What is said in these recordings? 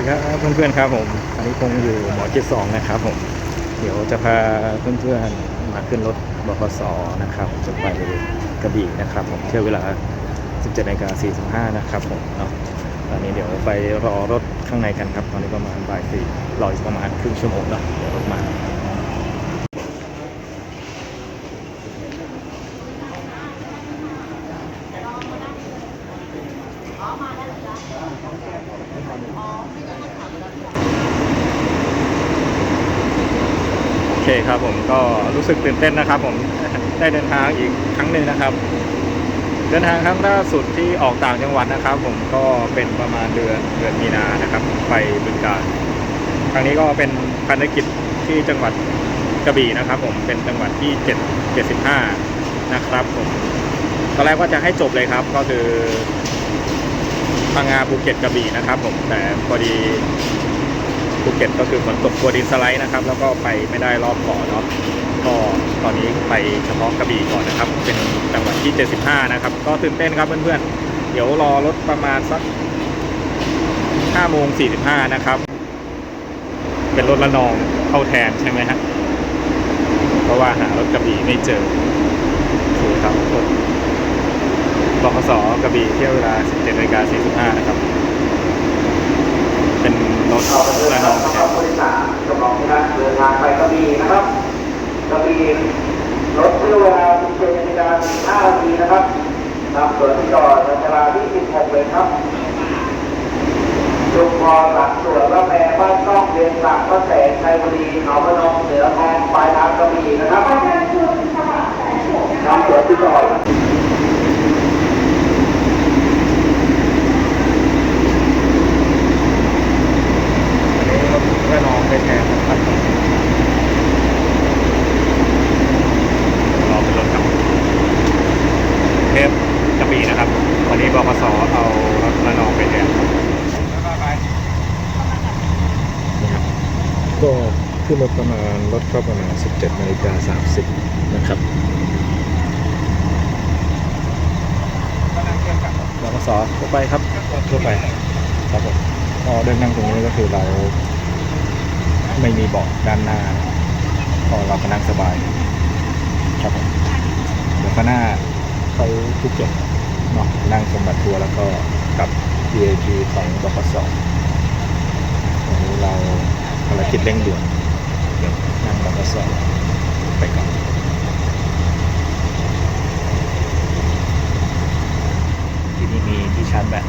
ดีครับเพื่อนๆครับผมอันนี้คงอยู่หมอเจ็ดสองนะครับผมเดี๋ยวจะพาเพื่อนๆมาขึ้นรถบขสนะครับจะไปกระบี่นะครับ ผมเที่ยวเวลา 17นาฬิกา45นะครับผมเนาะตอนนี้เดี๋ยวไปรอรถข้างในกันครับ ตอนนี้ประมาณบ่ายสี่รออีกประมาณครึ่งชั่วโมงเนาะเดี๋ยวรถมา คครับผมก็รู้สึกตื่นเต้นนะครับ ผมได้เดินทางอีกครั้งหนึ่งนะครับ เดินทางครั้งล่าสุดที่ออกต่างจังหวัดนะครับ ผมก็เป็นประมาณเดือนเดือนมีนานะครับ ไปบึงกาฬครั้งนี้ก็เป็นภารกิจที่จังหวัดกระบี่นะครับ ผมเป็นจังหวัดที่7 75นะครับ ผมตอนแรกว่าจะให้จบเลยครับ ก็คือพังงาภูเก็ตกระบี่นะครับ ผมแต่พอดี ภูเก็ตก็คือฝนตกตัวดินสไลด์นะครับ แล้วก็ไปไม่ได้รอบเกาะเนาะก็ตอนนี้ไปเฉพาะกระบี่ก่อนนะครับ เป็นจังหวัดที่ 75 นะครับ ก็ตื่นเต้นครับเพื่อนๆ เดี๋ยวรอรถประมาณสัก5โมง45 นะครับ เป็นรถละนองเข้าแทนใช่ไหมฮะเพราะว่าหารถกระบี่ไม่เจอโอเครับรถบขสกระบี่เที่ยวเวลา 17นาฬิกา45 นะครับ นะครับผู้โดยสารจำลองที่นั่งเดินทางไปกระบี่นะครับกระบี่รถเที่เวลา17นาฬิกา15นาทีนะครับนำส่วนที่จอดเวลาที่16เลยครับชุมพรหลังสวนละแพบ้านต้องเรียนหลักพระแสงชัยบุรีหนองพนมเหนือคลองปลายทางกระบี่นะครับนำส่วนที่จอด อันนี้รถละนองเป็นแทนนะครับรอเป็นรถกับเทพกระบี่นะครับ วันนี้บกสเอารถละนองไปแทนนะครับ ก็ขึ้นรถประมาณรถก็ประมาณ 17นาฬิกา30 นะครับบกสทั่วไปครับทั่วไปครับผมพอเดินนั่งตรงนี้ก็คือเราไม่มีเบาะด้านหน้านะพอเราก็นั่งสบายครับผมเดี๋ยวข้างหน้าไปภูเก็ตเนาะนั่งชมบัตรทัวร์แล้วก็กลับ VIP ของบขสวันนี้เรา ภารกิจเร่งด่วนเดี๋ยวนั่งบขสไปก่อนที่นี่มีที่ชาร์จแบต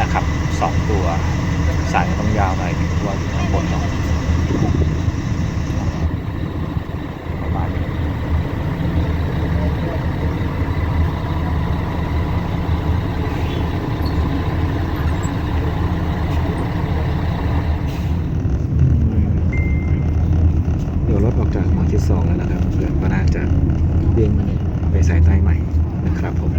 นะครับสองตัวสายต้องยาวหน่อยเพราะวอยู่ข้างบนเนาะมาณนี้เดี๋ยวรถออกจากหมอที่สองแล้ว นะครับเพื่อนก็น่าจะเบี่ยงไปสายใต้ใหม่นะครับผม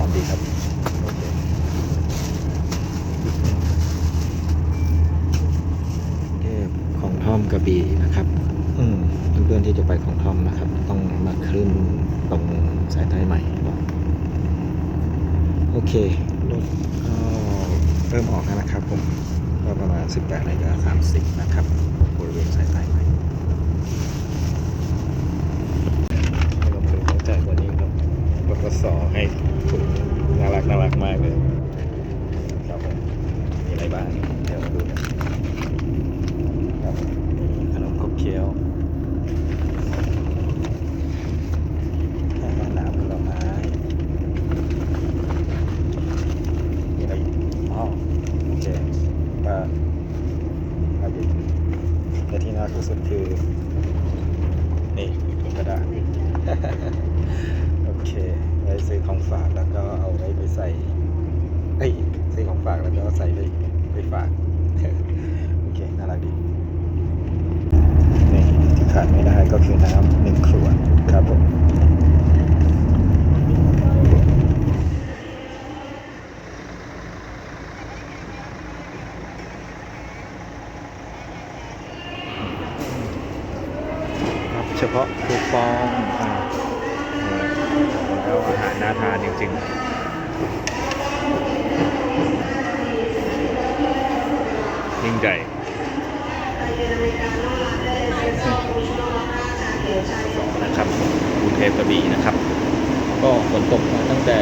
อมดีครับโอเคเก็บของท่อมกระบี่นะครับอืมเพื่อนๆที่จะไปของท่อมนะครับ ต้องมาขึ้นตรงสายใต้ใหม่เนาะโอเครถก็เริ่มออกแล้วนะครับผมก็ประมาณ 18นาฬิกา30 นะครับบริเวณสายใต้ใหม่ ให้ลงทุนเข้าใจกว่านี้ครับรถ กสอให้ถุงน่ารักน่ารักมากเลยครับผมมีอะไรบ้างเดี๋ยวมาดูกันครับมีขนมขบเคี้ยวอาหน้ำผลไม้มีอะไรอีกอ๋อโอเคปลาดิแต่ที่น่าสุดคือนี่กระดาษ เค ไว้ซื้อของฝากแล้วก็เอาไว้ไปใส่เอ้ยซื้อของฝากแล้วก็ใส่ไปไปฝาก โอเค น่ารักดีนี่ที่ขาดไม่ได้ก็คือน้ำหนึ่งขวดครับผมเฉพาะคูปองอ่า แล้วอาหารน่าทานจริงๆยิ่งใหญ่นะครับกรุงเทพกระบี่นะครับ ก็ฝนตกมาตั้งแต่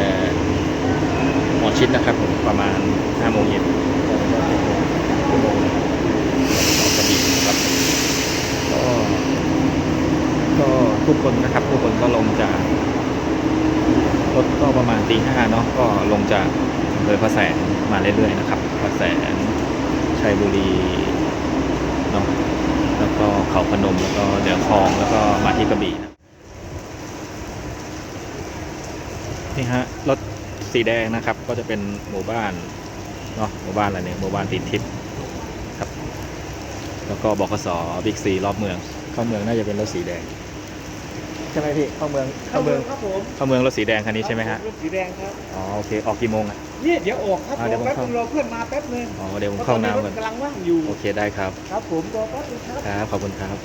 หมอชิดนะครับ ประมาณ5โมงเย็นชั่วโมงกระบี่นะครับก็ก็ทุกคนนะครับ ทุกคนก็ลงจาก รถก็ประมาณตีห้าเนาะก็ลงจากเภอพระแสงมาเรื่อยๆนะครับพระแสงชัยบุรีเนาะแล้วก็เขาพนมแล้วก็เหนือคลองแล้วก็มาที่กระบี่นะนี่ฮะรถสีแดงนะครับก็จะเป็นหมู่บ้านเนาะหมู่บ้านอะไรเนี่ยหมู่บ้านติดทิพย์ครับ แล้วก็บกสบิ๊กซีรอบเมืองเข้าเมืองน่าจะเป็นรถสีแดง ช่ไหมพี่เข้าเมืองเข้าเมืองครับผมเข้าเมืองรถสีแดงคันนี้ใช่ไหมฮะรถสีแดงครับอ๋อโอเคออกกี่โมงอะนี่เดี๋ยวออกครับอ่าเดี๋ยวผมแป๊บเข้านึงรอเพื่อนมาแป๊บนึงอ๋อเดี๋ยวผมเข้าน้ำก่อนกำลังว่างอยู่โอเคได้ครับ ครับผมรอแป๊บนึงครับครับขอบคุณครับ